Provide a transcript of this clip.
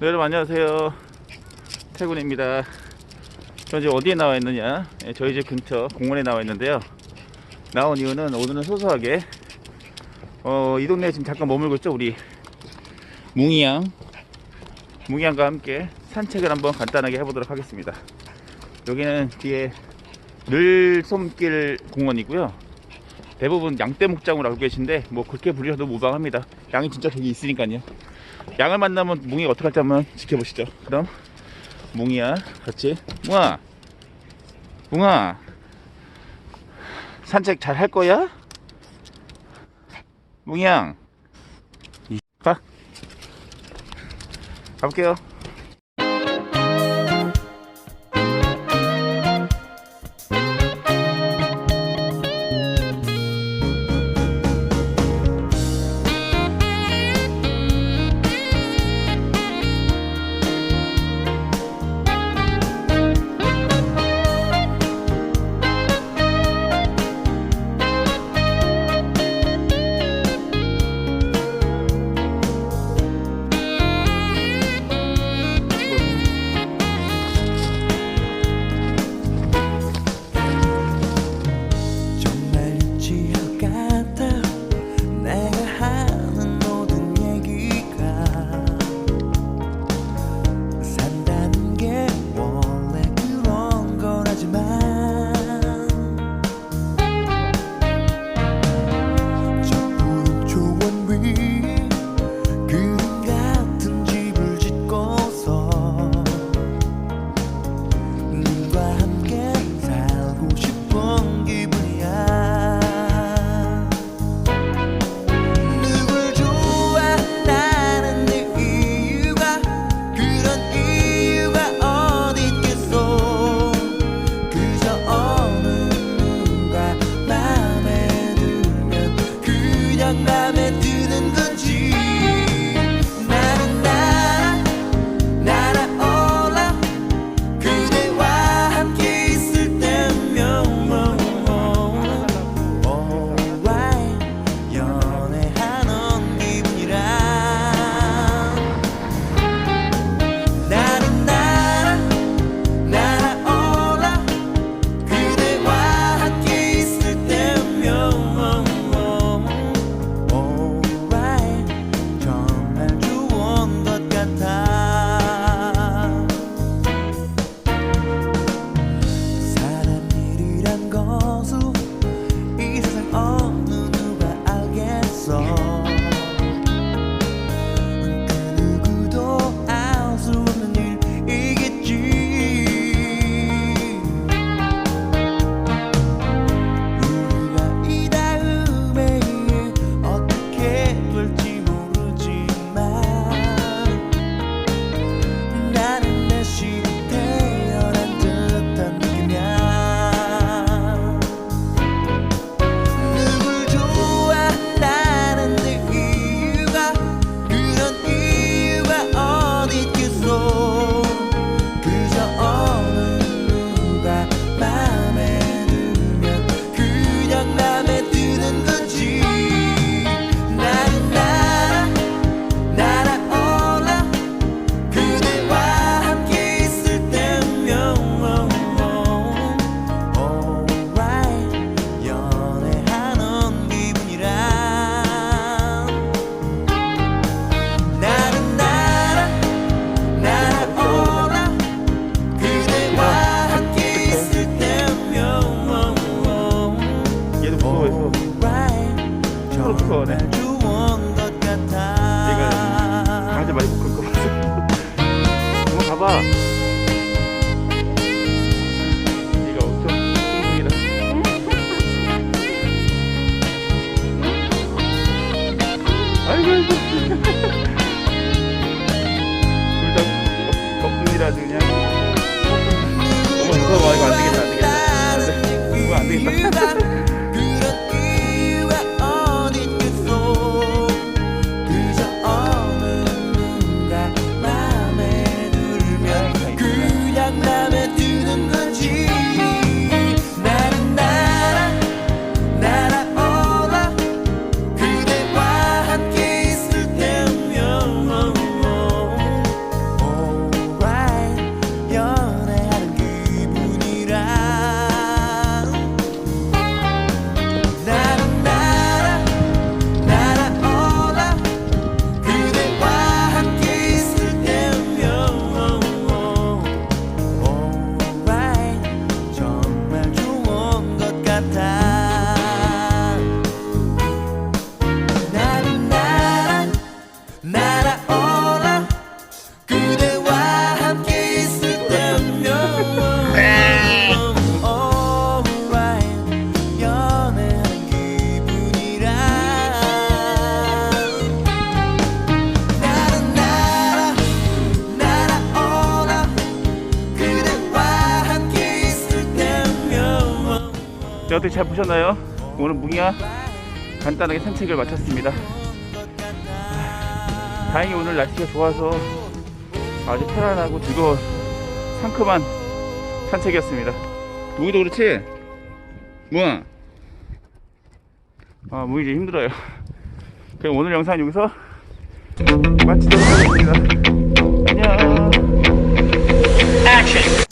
네, 여러분 안녕하세요. 태군입니다. 현재 어디에 나와 있느냐? 예, 저희 집 근처 공원에 나와 있는데요. 나온 이유는 오늘은 소소하게 어, 이 동네에 지금 잠깐 머물고 있죠 우리. 뭉이양. 뭉이양과 함께 산책을 한번 간단하게 해보도록 하겠습니다. 여기는 뒤에 늘솜길 공원이고요. 대부분 양떼 목장으로 알고 계신데 뭐 그렇게 불리셔도 무방합니다. 양이 진짜 되게 있으니까요 양을 만나면 뭉이가 어떻게 할지 한번 지켜보시죠. 그럼 뭉이야 같이 뭉아 뭉아 산책 잘 할 거야? 뭉이 양 이- 가 가볼게요. 같아 얘가 강아지 많이 못클것 같아. 한번 가봐. 다들 잘 보셨나요? 오늘 뭉이야 간단하게 산책을 마쳤습니다. 다행히 오늘 날씨가 좋아서 아주 편안하고 즐거운 상큼한 산책이었습니다. 뭉이도 그렇지? 뭉아. 아, 뭉이 이제 힘들어요. 그럼 오늘 영상 여기서 마치도록 하겠습니다. 안녕. 액션.